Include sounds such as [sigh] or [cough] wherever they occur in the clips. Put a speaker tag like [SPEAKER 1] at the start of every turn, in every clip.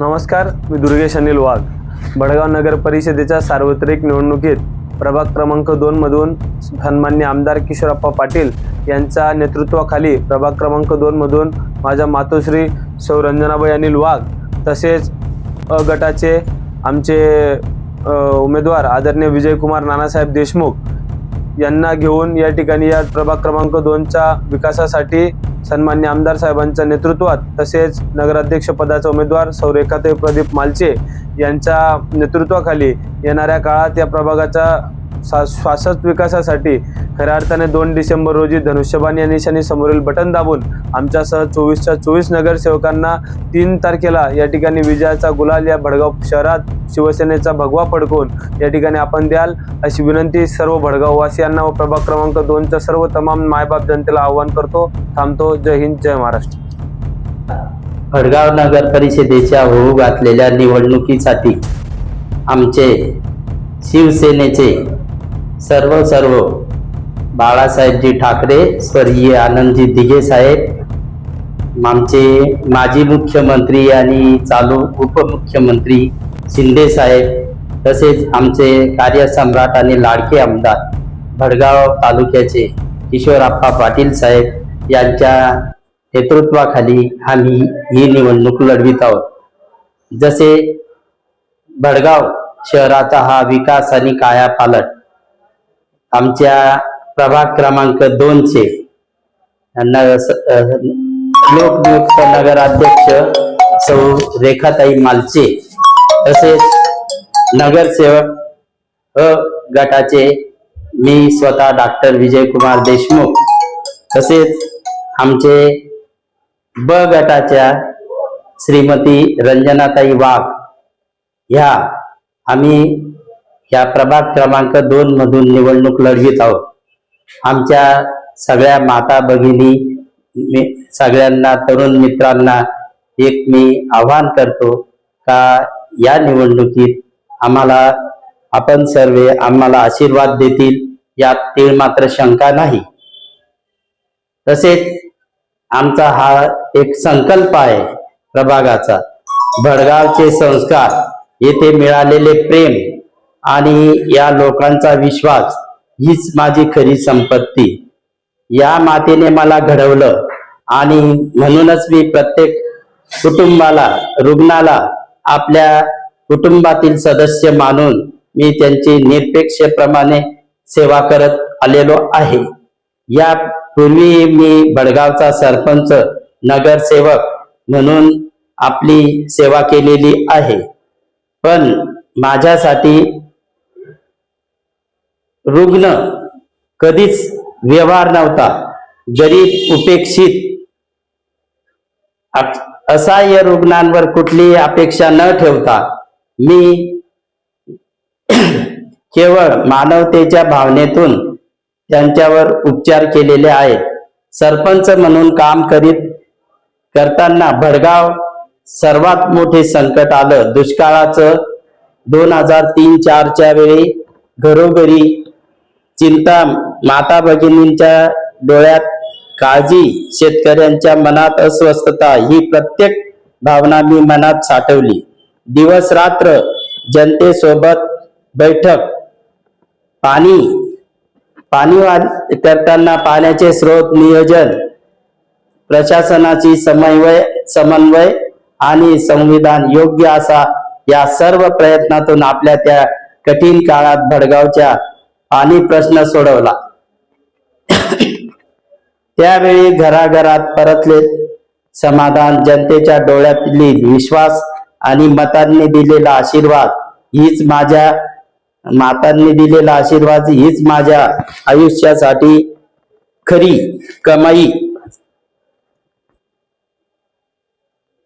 [SPEAKER 1] नमस्कार मी दुर्गेश अनिल वाघ. बडगाव नगर परिषदेच्या सार्वत्रिक निवडणुकीत प्रभाग क्रमांक दोनमधून सन्मान्य आमदार किशोरप्पा पाटील यांच्या नेतृत्वाखाली प्रभाग क्रमांक दोनमधून माझ्या मातोश्री सौरंजनाबाई अनिल वाघ तसेच अ गटाचे आमचे उमेदवार आदरणीय विजयकुमार नानासाहेब देशमुख यांना घेऊन या ठिकाणी या प्रभाग क्रमांक दोनच्या विकासासाठी सन्मान्य आमदार साहेबांच्या नेतृत्वात तसेच नगराध्यक्ष पदाचे उमेदवार सौरेखाते प्रदीप मालचे यांच्या नेतृत्वाखाली येणाऱ्या काळात या प्रभागाचा सा शाश्वत विकासासाठी खऱ्या अर्थाने दोन डिसेंबर रोजी धनुष्यबाण या निशाने समोरील बटन दाबून आमच्यासह चोवीसच्या चोवीस नगरसेवकांना तीन तारखेला या ठिकाणी विजयाचा गुलाल या भडगाव शहरात शिवसेनेचा भगवा फडकवून या ठिकाणी आपण द्याल अशी विनंती सर्व भडगाववासियांना व प्रभाग क्रमांक दोनच्या सर्व तमाम मायबाप जनतेला आवाहन करतो. थांबतो. जय हिंद जय महाराष्ट्र.
[SPEAKER 2] भडगाव नगर परिषदेच्या होऊ घातलेल्या निवडणुकीसाठी आमचे शिवसेनेचे सर्व सर्व. बाळासाहेबजी ठाकरे स्वर्गीय आनंदजी दिघे साहेब आमचे माजी मुख्यमंत्री आणि चालू उपमुख्यमंत्री शिंदे साहेब तसेच आमचे कार्यसम्राट आणि लाडके आमदार भडगाव तालुक्याचे किशोरप्पा पाटील साहेब यांच्या नेतृत्वाखाली आम्ही ही निवडणूक लढवित आहोत. जसे भडगाव शहराचा हा विकास आणि कायापालट आमच्या प्रभाग क्रमांक दोनचे न- लोकनियुक्त नगराध्यक्ष सौ रेखाताई मालचे तसेच नगरसेवक अ गटाचे मी स्वतः डॉक्टर विजयकुमार देशमुख तसेच आमचे ब गटाच्या श्रीमती रंजनाताई वाघ ह्या आम्ही या प्रभाग क्रमांक दोन मधून निवडणूक लढवित आहोत. आमच्या सगळ्या माता भगिनी मी सगळ्यांना तरुण मित्रांना एक मी आवाहन करतो का या निवडणुकीत आम्हाला आपण सर्व आम्हाला आशीर्वाद देतील यात तीळ मात्र शंका नाही. तसेच आमचा हा एक संकल्प आहे प्रभागाचा. भडगावचे संस्कार येथे मिळालेले प्रेम आणि या लोकांचा विश्वास हीच माझी खरी संपत्ती. या मातेने मला घडवलं आणि म्हणूनच मी प्रत्येक कुटुंबाला रुग्णाला आपल्या कुटुंबातील सदस्य मानून मी त्यांची निरपेक्षप्रमाणे सेवा करत आलेलो आहे. या पूर्वी मी बडगावचा सरपंच नगरसेवक म्हणून आपली सेवा केलेली आहे. पण माझ्यासाठी रुग्ण कधीच व्यवहार नव्हता जरी उपेक्षित. अ- असहाय्य रुग्णांवर कुठलीही अपेक्षा न ठेवता मी [clears throat] केवळ मानवतेच्या भावनेतून त्यांच्यावर उपचार केलेले आहेत सरपंच म्हणून काम करीत करताना भडगाव सर्वात मोठे संकट आलं. दुष्काळाचं दोन हजार तीन चारच्या वेळी घरोघरी चिंता माता भगिनींच्या डोळ्यात काळजी शेतकऱ्यांच्या मनात अस्वस्थता ही प्रत्येक भावना मी मनात साठवली. दिवस रात्र जनतेसोबत बैठक पाणी पाणी करताना पाण्याचे स्रोत नियोजन प्रशासनाची समन्वय समन्वय आणि संविधान योग्य असा या सर्व प्रयत्नातून आपल्या त्या कठीण काळात भडगावच्या आणि प्रश्न सोडवला. त्यावेळी घराघरात परतले. समाधान जनतेच्या डोळ्यातली विश्वास आणि मतांनी दिलेला आशीर्वाद हीच माझ्या मातांनी दिलेला आशीर्वाद हीच माझ्या आयुष्यासाठी खरी कमाई.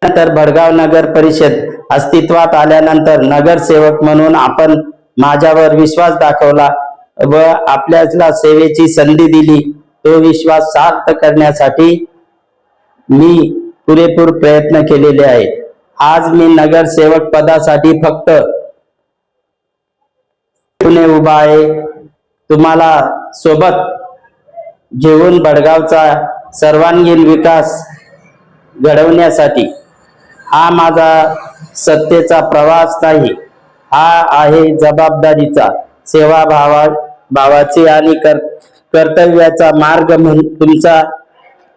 [SPEAKER 2] नंतर भडगाव नगर परिषद अस्तित्वात आल्यानंतर नगरसेवक म्हणून आपण माझ्यावर विश्वास दाखवला. व आपल्याला सेवेची संधी दिली तो विश्वास सार्थ करण्यासाठी मी पुरेपूर प्रयत्न केलेले आहेत आज मी नगरसेवक पदासाठी फक्त पुणे उभा आहे. तुम्हाला सोबत घेऊन बडगावचा सर्वांगीण विकास घडवण्यासाठी हा माझा सत्तेचा प्रवास नाही हा आहे जबाबदारीचा. सेवा भावा भावाचे आणि कर कर्तव्याचा मार्ग म्हणून तुमचा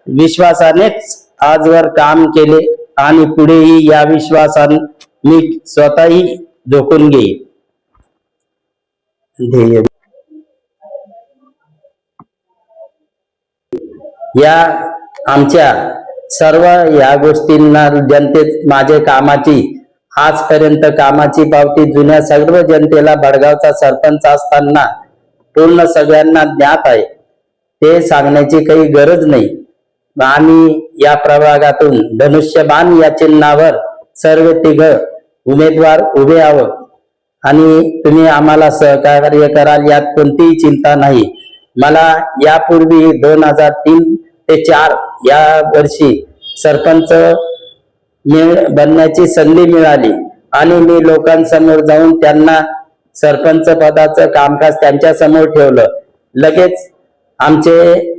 [SPEAKER 2] विश्वासानेच आजवर काम केले आणि पुढेही या विश्वासाने मी स्वतःही झोकून घेईन. ध्येय. या आमच्या सर्व या गोष्टींना जनतेत माझे कामाची आजपर्यंत कामाची पावती जुन्या सर्व जनतेला भडगावचा सरपंच असताना पूर्ण सगळ्यांना ज्ञात आहे. ते सांगण्याची काही गरज नाही. आम्ही या प्रभागातून धनुष्यबाण या चिन्हावर सर्व तिघ उमेदवार उभे आहोत. आणि तुम्ही आम्हाला सहकार्य कराल यात कोणतीही चिंता नाही. मला यापूर्वी दोन हजार तीन ते चार या वर्षी सरपंच बनण्याची संधी मिळाली. आणि मी लोकांसमोर जाऊन त्यांना सरपंच पदाचं कामकाज त्यांच्यासमोर ठेवलं. लगेच आमचे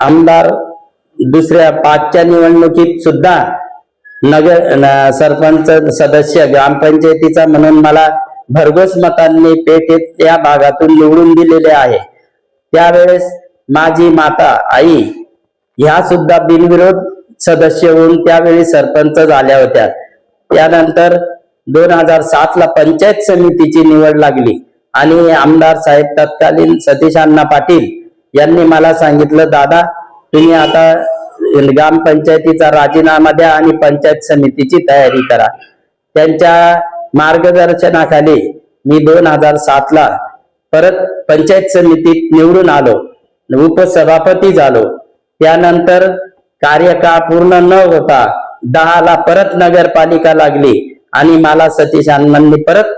[SPEAKER 2] आमदार दुसऱ्या पाचच्या निवडणुकीत सुद्धा नगर न- सरपंच सदस्य ग्रामपंचायतीचा म्हणून मला भरघोस मतांनी पेठेत या भागातून निवडून दिलेले आहे. त्यावेळेस माझी माता आई ह्या सुद्धा बिनविरोध सदस्य होऊन त्यावेळी सरपंच झाल्या होत्या. त्यानंतर दोन हजार सात ला पंचायत समितीची निवड लागली. आणि आमदार साहेब तत्कालीन सतीश अण्णा पाटील यांनी मला सांगितलं दादा तुम्ही आता ग्रामपंचायतीचा राजीनामा द्या आणि पंचायत समितीची तयारी करा. त्यांच्या मार्गदर्शनाखाली मी दोन हजार सात ला परत पंचायत समितीत निवडून आलो. उपसभापती झालो. त्यानंतर कार्यकाळ पूर्ण न होता दहाला परत नगरपालिका लागली. आणि मला सतीश आनंदांनी परत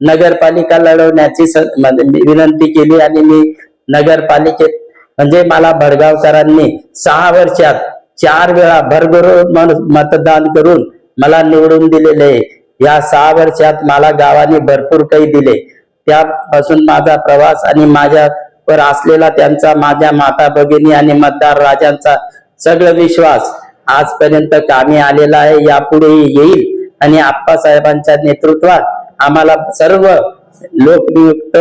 [SPEAKER 2] नगरपालिका लढवण्याची म्हणजे विनंती केली आणि मी नगरपालिकेत म्हणजे मला भडगावकरांनी सहा वर्षात चार वेळा भरभरून मतदान करून मला निवडून दिलेले. या सहा वर्षात मला गावाने भरपूर काही दिले. त्यापासून माझा प्रवास आणि माझ्यावर असलेला त्यांचा माझ्या माता भगिनी आणि मतदार राजांचा सगळं विश्वास आजपर्यंत कामी आलेला आहे यापुढेही येईल. आणि आप्पासाहेबांच्या नेतृत्वात आम्हाला सर्व लोकनियुक्त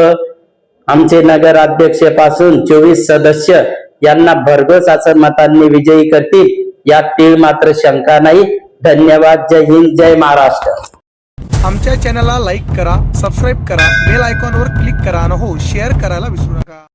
[SPEAKER 2] आमचे नगराध्यक्षपासून चोवीस सदस्य यांना भरघोस असं मतांनी विजयी करतील यात तीळ मात्र शंका नाही. धन्यवाद. जय हिंद. जय महाराष्ट्र.
[SPEAKER 3] आमच्या चॅनलला लाईक करा सबस्क्राईब करा बेल आयकॉनवर क्लिक करा आणि हो शेअर करायला विसरू नका.